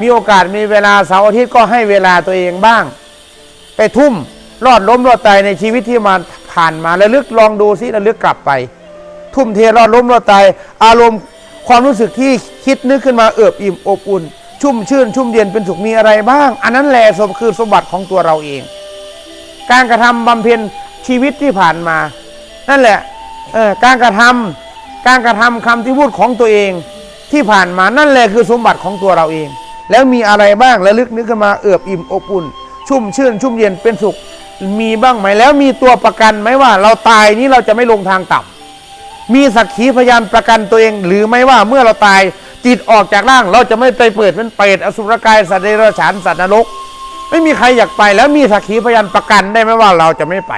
มีโอกาสมีเวลาเสาร์อาทิตย์ก็ให้เวลาตัวเองบ้าง ไปทุ่มรอดล้มรอดตายในชีวิตที่มาผ่านมาแล้วลึกลองดูซิแล้วลึกกลับไป ทุ่มเทรอดล้มรอดตายอารมณ์ความรู้สึกที่คิดนึกขึ้นมาเอิบอิ่มอบอุ่น ชุ่มชื่น ชุ่มเย็นเป็นสุขมีอะไรบ้าง อันนั้นแหละสมคือสมบัติของตัวเราเอง การกระทำบำเพ็ญชีวิตที่ผ่านมา นั่นแหละการกระทำการกระทำคำที่พูดของตัวเองที่ผ่านมานั่นแหละคือสมบัติของตัวเราเอง แล้วมีอะไรบ้างระลึกนึกขึ้นมาเอิบอิ่มอบอุ่น ชุ่มชื่น ชุ่มเย็นเป็นสุขมีบ้างไหมแล้วมีตัวประกันไหมว่า เราตายนี้เราจะไม่ลงทางต่ำมีสักขีพยานประกันตัวเอง หรือไม่ว่าเมื่อเราตายจิตออกจากร่างเราจะไม่ไปเปิดเป็นเปรตอสุรกายสัตว์เดรัจฉานสัตว์นรก ไม่มีใครอยากไป แล้วมีสักขีพยานประกันได้ไหมว่าเราจะไม่ไป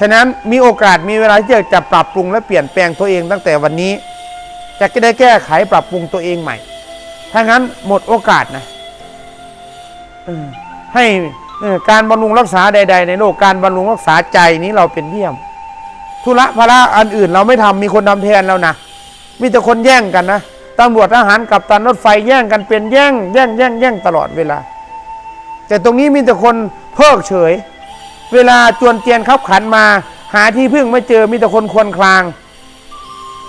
ฉะนั้นมีโอกาสมีเวลาที่จะปรับปรุงและเปลี่ยนแปลงตัวเองตั้งแต่วันนี้ จะได้แก้ไขปรับปรุงตัวเองใหม่ ถ้างั้นหมดโอกาสนะให้การบำรุงรักษาใด ๆ ในโลกการบำรุงรักษาใจนี้เราเป็นเยี่ยม ธุระภาระอันอื่นเราไม่ทำมีคนทำแทนแล้วนะมีแต่คนแย่งกันนะตำรวจทหารกับตันรถไฟแย่งกันเป็นแย่งแย่งแย่งแย่งตลอดเวลา แต่ตรงนี้มีแต่คนเพิกเฉย เวลาจวนเจียนขับขันมา หาที่พึ่งไม่เจอมีแต่คนควนคลาง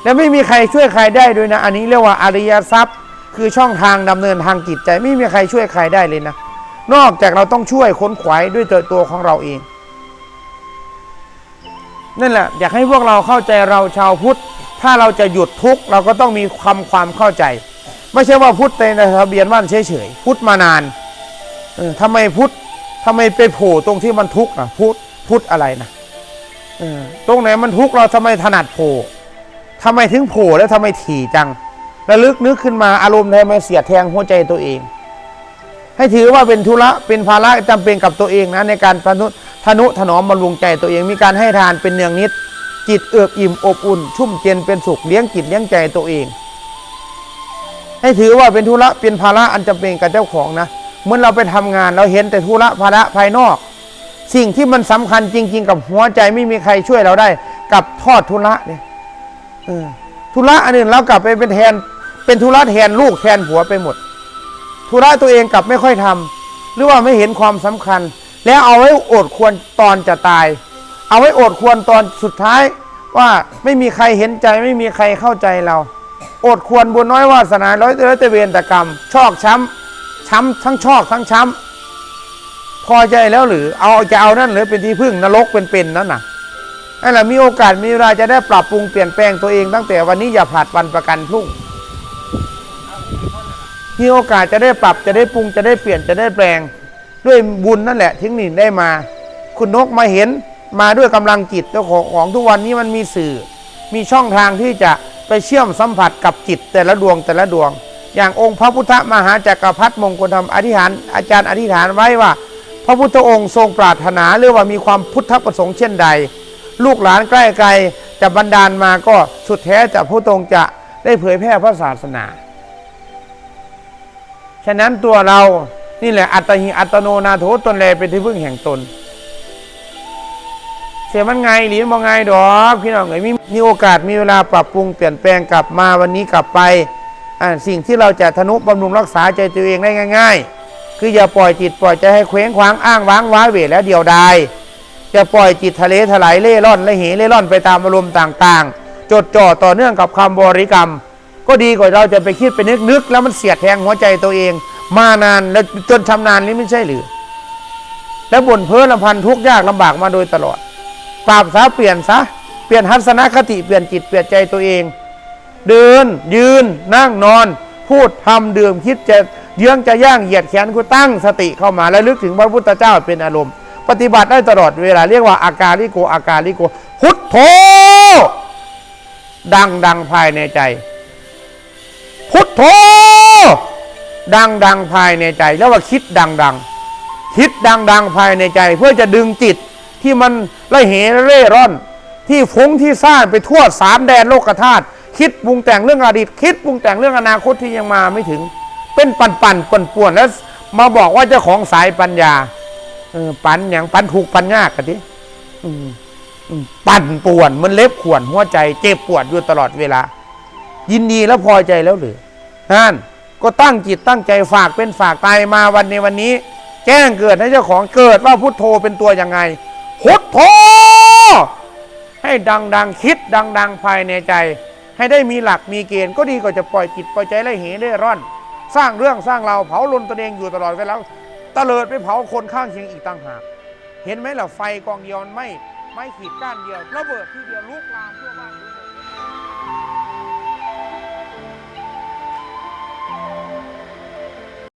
และไม่มีใครช่วยใครได้ด้วยนะ อันนี้เรียกว่าอริยทรัพย์ คือช่องทางดำเนินทางจิตใจ ไม่มีใครช่วยใครได้เลยนะ นอกจากเราต้องช่วยค้นขวายด้วยตัวของเราเอง นั่นแหละ อยากให้พวกเราเข้าใจเราชาวพุทธ ถ้าเราจะหยุดทุกข์เราก็ต้องมีความความเข้าใจ ไม่ใช่ว่าพุทธในทะเบียนบ้านเฉยๆพุทธมานานออทำไมพุทธทำไมไปโผล่ตรงที่มันทุกข์อะพุทธพุทธอะไรนะออตรงไหนมันทุกข์เราทำไมถนัดโผล่ ทำไมถึงโผล่แล้วทำไมถี่จังระลึกนึกขึ้นมาอารมณ์ทำไมเสียดแทงหัวใจตัวเอง ให้ถือว่าเป็นธุระเป็นภาระจำเป็นกับตัวเองนะในการพนุทนุถนอมบำรุงใจตัวเอง มีการให้ทานเป็นเนืองนิด จิตเอื้ออิ่มอบอุ่น ชุ่มเย็นเป็นสุขเลี้ยงจิตเลี้ยงใจตัวเอง ให้ถือว่าเป็นธุระเป็นภาระอันจำเป็นกับเจ้าของนะเหมื่อนเราไปทำงานเราเห็นแต่ธุระภาระภายนอก สิ่งที่มันสำคัญจริง ๆ กับหัวใจไม่มีใครช่วยเราได้ กับทอดธุระเนี่ย ธุระอันอื่นเรากลับไปเป็นแทน เป็นธุระแทนลูกแทนผัวไปหมด ธุระตัวเองกลับไม่ค่อยทำหรือว่าไม่เห็นความสำคัญ แล้วเอาไว้อดควรตอนจะตาย เอาไว้อดควรตอนสุดท้ายว่าไม่มีใครเห็นใจไม่มีใครเข้าใจเรา อดควรบุญน้อยวาสนาร้อยร้อยเตเวนตะกรรม ชอกช้ำช้ำทั้งชอกทั้งช้ำพอใจแล้วหรือ เอาจะเอานั่นหรือเป็นที่พึ่งนรกเป็นๆนั่นน่ะ นั่นแหละมีโอกาสมีเวลาจะได้ปรับปรุงเปลี่ยนแปลงตัวเองตั้งแต่วันนี้อย่าผลัดวันประกันพรุ่งมีโอกาสจะได้ปรับจะได้ปรุงจะได้เปลี่ยนจะได้แปลง ด้วยบุญนั่นแหละถึงนี่ได้มา คุณนกมาเห็นมาด้วยกำลังจิตเจ้าของของทุกวันนี้มันมีสื่อ มีช่องทางที่จะไปเชื่อมสัมผัสกับจิตแต่ละดวงแต่ละดวง อย่างองค์พระพุทธมหาจักรพรรดิมงคลธรรมอธิษฐานอาจารย์อธิษฐานไว้ว่า พระพุทธองค์ทรงปรารถนาหรือว่ามีความพุทธประสงค์เช่นใด ลูกหลานใกล้ไกลจะบันดาลมาก็สุดแท้จะพระพุทธองจะได้เผยแพร่พระศาสนา ฉะนั้นตัวเรานี่แหละอัตหิอัตโนนาโถตนแลเป็นที่พึ่งแห่งตน เสียมันไงหรือมองไงดอกพี่น้องเอ๋ยมีมีโอกาสมีเวลาปรับปรุงเปลี่ยนแปลงกลับมาวันนี้กลับไปสิ่งที่เราจะทนุบำรุงรักษาใจตัวเองได้ง่าย ๆ คืออย่าปล่อยจิตปล่อยใจให้เคว้งคว้างอ้างว้างว้าเหวแล้วเดียวดาย อย่าปล่อยจิตทะเลถลายเล่ร่อนและเหเล่ร่อนไปตามอารมณ์ต่างๆ จดจ่อต่อเนื่องกับคำบริกรรม ก็ดีกว่าเราจะไปคิดไปนึกนึกแล้วมันเสียดแทงหัวใจตัวเอง มานานแล้วจนชำนาญนี้ไม่ใช่หรือ แล้วบ่นเพ้อลำพันทุกข์ยากลำบากมาโดยตลอดปราบซะเปลี่ยนซะเปลี่ยนทัศนคติเปลี่ยนจิตเปลี่ยนใจตัวเอง เดิน ยืน นั่งนอน พูดทำดื่มคิดจะเยื้องจะย่างเหยียดแขนกูตั้งสติเข้ามาและลึกถึงพระพุทธเจ้าเป็นอารมณ์ ปฏิบัติได้ตลอดเวลา เรียกว่าอาการลิโกอาการลิโกพุทโธดังดังภายในใจ พุทโธดังดังภายในใจ แล้วว่าคิดดังดังคิดดังๆภายในใจ เพื่อจะดึงจิตที่มันละเหเร่ร่อน ที่ฟุ้งที่ซ่านไปทั่วสามแดนโลกธาตุคิดปรุงแต่งเรื่องอดีต คิดปรุงแต่งเรื่องอนาคตที่ยังมาไม่ถึง เป็นปันปันป่นป่วนแล้วมาบอกว่าเจ้าของสายปัญญา เออปันอย่างปันถูกปันยากกันทีปั่นป่วนมันเล็บข่วนหัวใจ เจ็บปวดอยู่ตลอดเวลา ยินดีแล้วพอใจแล้วหรือนั่นก็ตั้งจิตตั้งใจฝากเป็นฝากตายมาวันในวันนี้ แจ้งเกิดให้เจ้าของเกิดว่าพุทโธเป็นตัวยังไงพุทโธให้ดังๆคิดดัง ๆ ภายในใจ ให้ได้มีหลักมีเกณฑ์ก็ดีกว่าจะปล่อยจิตปล่อยใจไล่เหเร่ร่อน สร้างเรื่องสร้างเราเผาลนตัวเองอยู่ตลอดเวลา ตะเลิดไปเผาคนข้างเคียงอีกต่างหาก เห็นไหมล่ะไฟกองเดียวมันไม่ไม่ขีดก้านเดียวระเบิดที่เดียวลุกลามทั่วบ้านทั่วเมือง